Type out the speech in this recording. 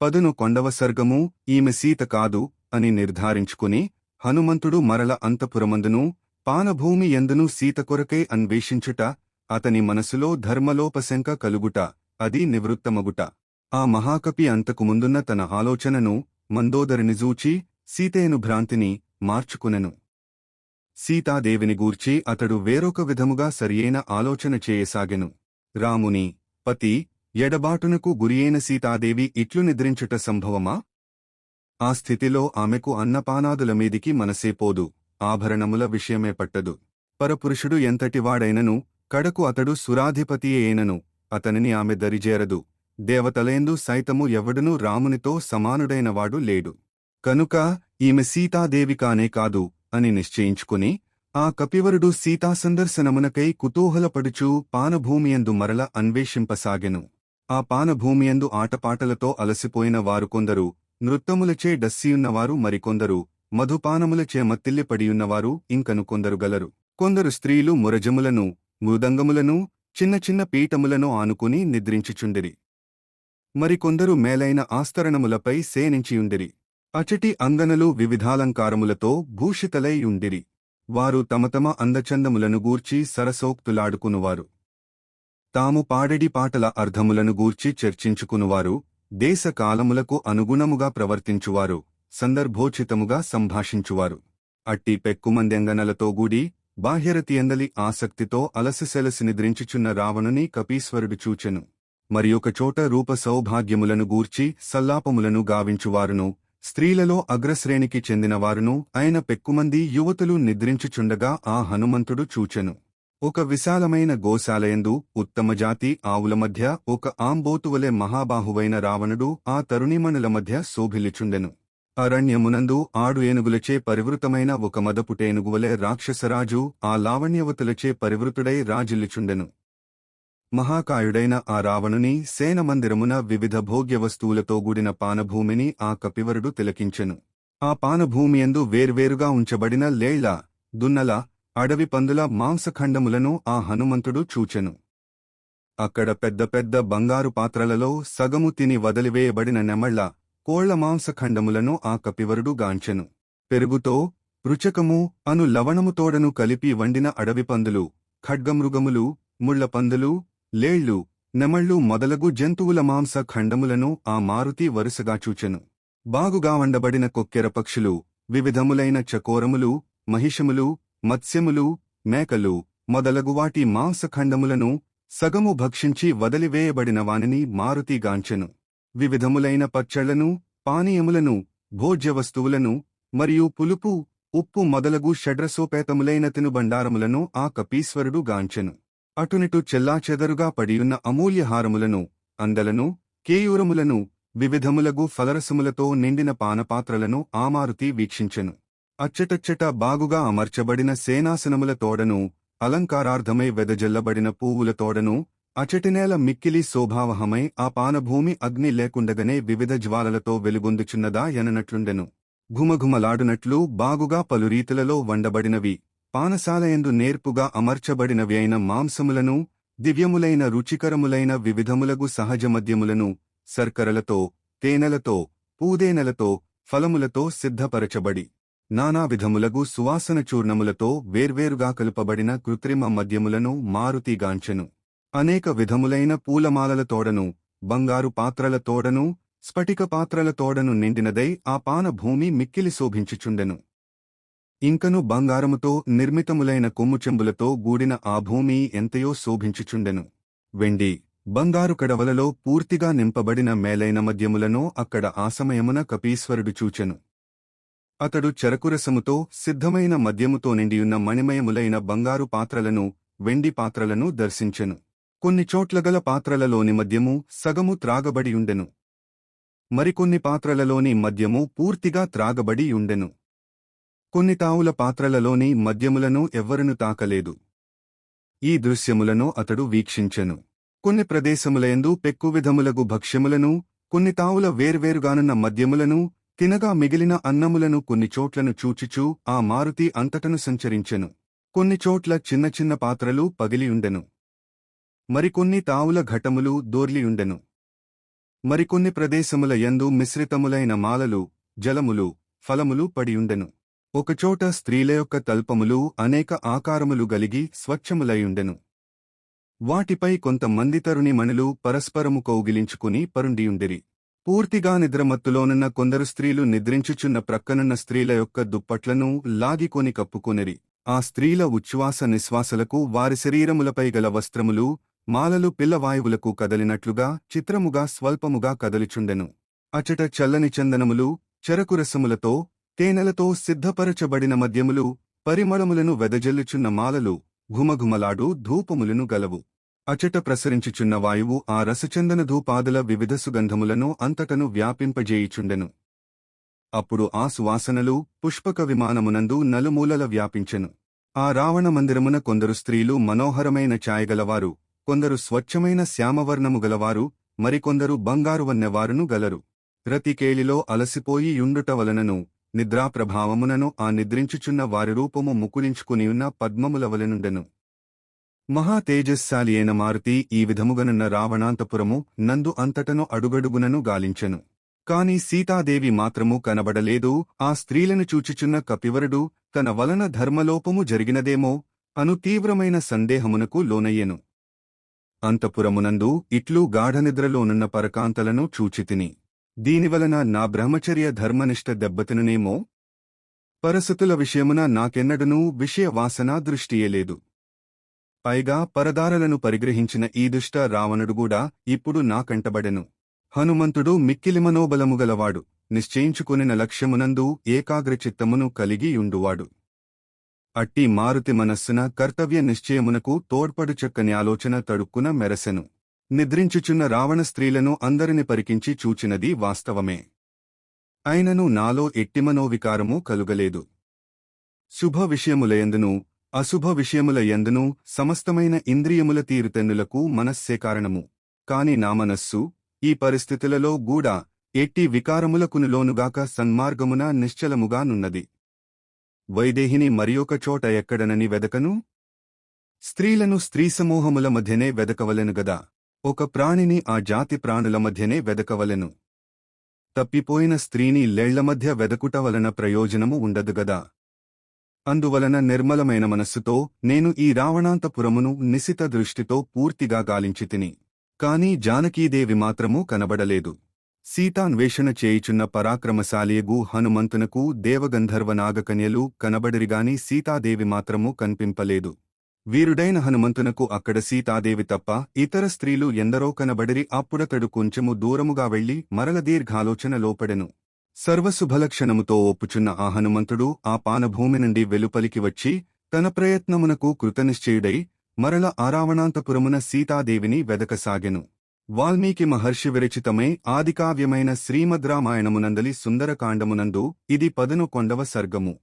పదును కొండవ సర్గము ఈమె సీత కాదు అని నిర్ధారించుకుని హనుమంతుడు మరల అంతపురమందును పానభూమి ఎందును సీత కొరకై అన్వేషించుట అతని మనసులో ధర్మలోపశంక కలుగుట అది నివృత్తమగుట. ఆ మహాకపి అంతకు ముందున్న తన ఆలోచనను మందోదరిని జూచి సీతేను భ్రాంతిని మార్చుకునెను. సీతాదేవిని గూర్చి అతడు వేరొక విధముగా సరియైన ఆలోచన చేయసాగెను. రాముని పతి ఎడబాటునకు గురియైన సీతాదేవి ఇట్లు నిద్రించుట సంభవమా? ఆ స్థితిలో ఆమెకు అన్నపానాదుల మీదికి మనసేపోదు ఆభరణముల విషయమే పట్టదు. పరపురుషుడు ఎంతటివాడైనను కడకు అతడు సురాధిపతియే అయినను అతనిని ఆమె దరిజేరదు. దేవతలేందు సైతము ఎవడునూ రామునితో సమానుడైనవాడు లేడు. కనుక ఈమె సీతాదేవి కానే కాదు అని నిశ్చయించుకుని ఆ కపివరుడు సీతాసందర్శనమునకై కుతూహలపడుచూ పానభూమియందు మరల అన్వేషింపసాగెను. ఆ పానభూమియందు ఆటపాటలతో అలసిపోయిన వారు కొందరు నృత్తములచే డస్సియున్నవారు మరికొందరు మధుపానములచే మత్తిల్లిపడియున్నవారు ఇంకను కొందరు గలరు. కొందరు స్త్రీలు మురజములను మృదంగములను చిన్న చిన్న పీఠములను ఆనుకుని నిద్రించుచుండిరి. మరికొందరు మేలైన ఆస్తరణములపై సేనించియుండిరి. అచటి అంగనలు వివిధాలంకారములతో భూషితలై ఉండిరి. వారు తమ తమ అందచందములను గూర్చి సరసోక్తులాడుకునువారు. తాము పాడెడి పాటల అర్థములను గూర్చి చర్చించుకునువారు దేశకాలములకు అనుగుణముగా ప్రవర్తించువారు సందర్భోచితముగా సంభాషించువారు. అట్టి పెక్కుమందెంగనలతో గూడి బాహ్యరతియందలి ఆసక్తితో అలసిసెలసి నిద్రించుచున్న రావణుని కపీశ్వరుడు చూచెను. మరియొకచోట రూప సౌభాగ్యములను గూర్చి సల్లాపములను గావించువారును స్త్రీలలో అగ్రశ్రేణికి చెందినవారును ఆయన పెక్కుమంది యువతులు నిద్రించుచుండగా ఆ హనుమంతుడు చూచెను. ఒక విశాలమైన గోశాలయందు ఉత్తమజాతి ఆవుల మధ్య ఒక ఆంబోతువలే మహాబాహువైన రావణుడు ఆ తరుణిమణుల మధ్య శోభిలిచుండెను అరణ్యమునందు ఆడు ఏనుగులచే పరివృతమైన ఒక మదపుటేనుగువలే రాక్షసరాజు ఆ లావణ్యవతులచే పరివృతుడై రాజిల్లుచుండెను. మహాకాయుడైన ఆ రావణుని సేనమందిరమున వివిధ భోగ్య వస్తువులతో పానభూమిని ఆ కపివరుడు తిలకించెను. ఆ పానభూమియందు వేర్వేరుగా ఉంచబడిన లేళ్ళ దున్నల అడవి పందుల మాంసఖండములను ఆ హనుమంతుడు చూచెను. అక్కడ పెద్ద పెద్ద బంగారు పాత్రలలో సగము తిని వదిలివేయబడిన నెమళ్ళ కోళ్ళ మాంసఖండములను ఆ కపివరుడు గాంచెను. పెరుగుతో రుచకము అను లవణముతోడను కలిపి వండిన అడవి పందులు ఖడ్గమృగములు ముళ్ళపందులు లేళ్ళు నెమళ్ళు మొదలగు జంతువుల మాంస ఖండములను ఆ మారుతి వరుసగా చూచెను. బాగుగా వండబడిన కొక్కెర పక్షులు వివిధములైన చకోరములు మహిషములు మత్స్యములు మేకలు మొదలగు వాటి మాంసఖండములను సగము భక్షించి వదిలివేయబడిన వానిని మారుతిగాంచెను వివిధములైన పచ్చళ్ళను పానీయములను భోజ్యవస్తువులను మరియు పులుపు ఉప్పు మొదలగు షడ్రసోపేతములైన తినుబండారములను ఆ కపీశ్వరుడు గాంచెను. అటునిటు చెల్లాచెదరుగా పడియున్న అమూల్యహారములను అందలను కేయూరములను వివిధములగు ఫలరసములతో నిండిన పానపాత్రలను ఆమారుతి వీక్షించెను. అచ్చటచ్చట బాగుగా అమర్చబడిన సేనాసనముల తోడను అలంకారార్థమై వెదజల్లబడిన పువ్వుల తోడను అచటినేల మిక్కిలి శోభావహమై ఆ పానభూమి అగ్ని లేకుండగనే వివిధ జ్వాలలతో వెలుగొందుచున్నదా ఎననట్లుండెను. ఘుమఘుమలాడునట్లు బాగుగా పలు రీతులలో వండబడినవి. పానశాలయందు నేర్పుగా అమర్చబడినవి అయిన మాంసములను దివ్యములైన రుచికరములైన వివిధములగు సహజ మద్యములను శర్కరలతో తేనెలతో పూదేనెలతో ఫలములతో సిద్ధపరచబడి నానా విధములగు సువాసన చూర్ణములతో వేర్వేరుగా కలుపబడిన కృత్రిమ మద్యములను మారుతిగాంచెను అనేక విధములైన పూలమాలల తోడను బంగారు పాత్రల తోడను స్ఫటిక పాత్రల తోడను నిండినదై ఆ పానభూమి మిక్కిలి శోభించుచుండెను. ఇంకను బంగారముతో నిర్మితములైన కొమ్ముచెంబులతో గూడిన ఆ భూమి ఎంతయో శోభించుచుండెను. వెండి బంగారు కడవలలో పూర్తిగా నింపబడిన మేలైన మద్యములను అక్కడ ఆసమయమున కపీశ్వరుడు చూచెను. అతడు చెరకురసముతో సిద్ధమైన మద్యముతో నిండియున్న మణిమయములైన బంగారు పాత్రలను వెండి పాత్రలను దర్శించెను. కొన్ని చోట్లగల పాత్రలలోని మద్యము సగము త్రాగబడియుండెను. మరికొన్ని పాత్రలలోని మద్యము పూర్తిగా త్రాగబడియుండెను. కొన్ని తావుల పాత్రలలోని మద్యములను ఎవ్వరును తాకలేదు. ఈ దృశ్యములను అతడు వీక్షించెను. కొన్ని ప్రదేశములయందు పెక్కువిధములగు భక్ష్యములను కొన్ని తావుల వేర్వేరుగానున్న మద్యములను తినగా మిగిలిన అన్నములను కొన్ని చోట్లను చూచిచూ ఆ మారుతి అంతటను సంచరించెను. కొన్ని చోట్ల చిన్న చిన్న పాత్రలు పగిలియుండెను. మరికొన్ని తావుల ఘటములు దోర్లియుండెను. మరికొన్ని ప్రదేశముల యందు మిశ్రితములైన మాలలు జలములు ఫలములు పడియుండెను. ఒకచోట స్త్రీల యొక్క తల్పములు అనేక ఆకారములు గలిగి స్వచ్ఛములయుండెను వాటిపై కొంతమంది తరుణి మణులు పరస్పరము కౌగిలించుకుని పరుండియుండిరి. పూర్తిగా నిద్రమత్తులోనున్న కొందరు స్త్రీలు నిద్రించుచున్న ప్రక్కనున్న స్త్రీల యొక్క దుప్పట్లను లాగికొని కప్పుకొనిరి. ఆ స్త్రీల ఉచ్ఛ్వాస నిశ్వాసలకు వారి శరీరములపై గల వస్త్రములు మాలలు పిల్లవాయువులకు కదలినట్లుగా చిత్రముగా స్వల్పముగా కదలిచుండెను. అచట చల్లని చందనములు చెరకురసములతో తేనెలతో సిద్ధపరచబడిన మద్యములు పరిమళములను వెదజల్లుచున్న మాలలు ఘుమఘుమలాడు ధూపములను గలవు. అచట ప్రసరించుచున్న వాయువు ఆ రసచందన ధూపాదుల వివిధ సుగంధములను అంతటను వ్యాపింపజేయుచుండెను. అప్పుడు ఆ సువాసనలు పుష్పక విమానమునందు నలుమూలల వ్యాపించెను. ఆ రావణ మందిరమున కొందరు స్త్రీలు మనోహరమైన ఛాయగలవారు కొందరు స్వచ్ఛమైన శ్యామవర్ణము గలవారు మరికొందరు బంగారు వన్నెవారును గలరు. రతికేళిలో అలసిపోయి యుండుట వలనను నిద్రాప్రభావమునను ఆ నిద్రించుచున్న వారి రూపము ముకులించుకునియున్న పద్మములవలనుండెను మహా తేజస్శాలి అయిన మారుతి ఈ విధముగనున్న రావణాంతపురము నందు అంతటను అడుగడుగునను గాలించెను. కాని సీతాదేవి మాత్రము కనబడలేదు ఆ స్త్రీలను చూచుచున్న కపివరుడు తన వలన ధర్మలోపము జరిగినదేమో అను తీవ్రమైన సందేహమునకు లోనయ్యెను. అంతపురమునందు ఇట్లు గాఢనిద్రలోనున్న పరకాంతలను చూచితిని. దీనివలన నా బ్రహ్మచర్య ధర్మనిష్ట దెబ్బతిననేమో? పరసతుల విషయమున నాకెన్నడనూ విషయవాసనా దృష్టియలేదు పైగా పరదారలను పరిగ్రహించిన ఈ దుష్ట రావణుడుగూడా ఇప్పుడు నా కంటబడెను. హనుమంతుడు మిక్కిలి మనోబలముగలవాడు నిశ్చయించుకునిన లక్ష్యమునందు ఏకాగ్రచిత్తమును కలిగియుండువాడు అట్టి మారుతి మనస్సున కర్తవ్య నిశ్చయమునకు తోడ్పడు చక్కని ఆలోచన తడుక్కున మెరసెను. నిద్రించుచున్న రావణ స్త్రీలను అందరిని పరికించి చూచినది వాస్తవమే. అయినను నాలో ఎట్టిమనోవికారము కలుగలేదు. శుభ విషయములయందును అశుభ విషయముల యందును సమస్తమైన ఇంద్రియముల తీరుతెన్నులకు మనస్సే కారణము. కాని నా మనస్సు ఈ పరిస్థితులలో గూడా ఎట్టి వికారములకును లోనుగాక సన్మార్గమున నిశ్చలముగానున్నది వైదేహిని మరియొక చోట ఎక్కడనని వెదకను? స్త్రీలను స్త్రీ సమూహముల మధ్యనే వెదకవలెను గదా. ఒక ప్రాణిని ఆ జాతి ప్రాణుల మధ్యనే వెదకవలెను. తప్పిపోయిన స్త్రీని లేళ్ళ మధ్య వెదకుట వలన ప్రయోజనము ఉండదు గదా. అందువలన నిర్మలమైన మనస్సుతో నేను ఈ రావణాంతపురమును నిశిత దృష్టితో పూర్తిగా గాలించితిని. కాని జానకీదేవి మాత్రమూ కనబడలేదు. సీతాన్వేషణ చేయుచున్న పరాక్రమశాలియగు హనుమంతునకు దేవగంధర్వ నాగకన్యలు కనబడిరిగాని సీతాదేవి మాత్రమూ కనిపింపలేదు. వీరుడైన హనుమంతునకు అక్కడ సీతాదేవి తప్ప ఇతర స్త్రీలు ఎందరో కనబడిరి అప్పుడతడు కొంచెము దూరముగా వెళ్ళి మరల దీర్ఘాలోచన లోపడెను. సర్వశుభలక్షణముతో ఒప్పుచున్న ఆ హనుమంతుడు ఆ పానభూమి నుండి వెలుపలికి వచ్చి తన ప్రయత్నమునకు కృతనిశ్చయుడై మరల ఆరావణాంతపురమున సీతాదేవిని వెదకసాగెను. వాల్మీకి మహర్షి విరచితమై ఆదికావ్యమైన శ్రీమద్రామాయణమునందలి సుందరకాండమునందు ఇది పదనుకొండవ సర్గము.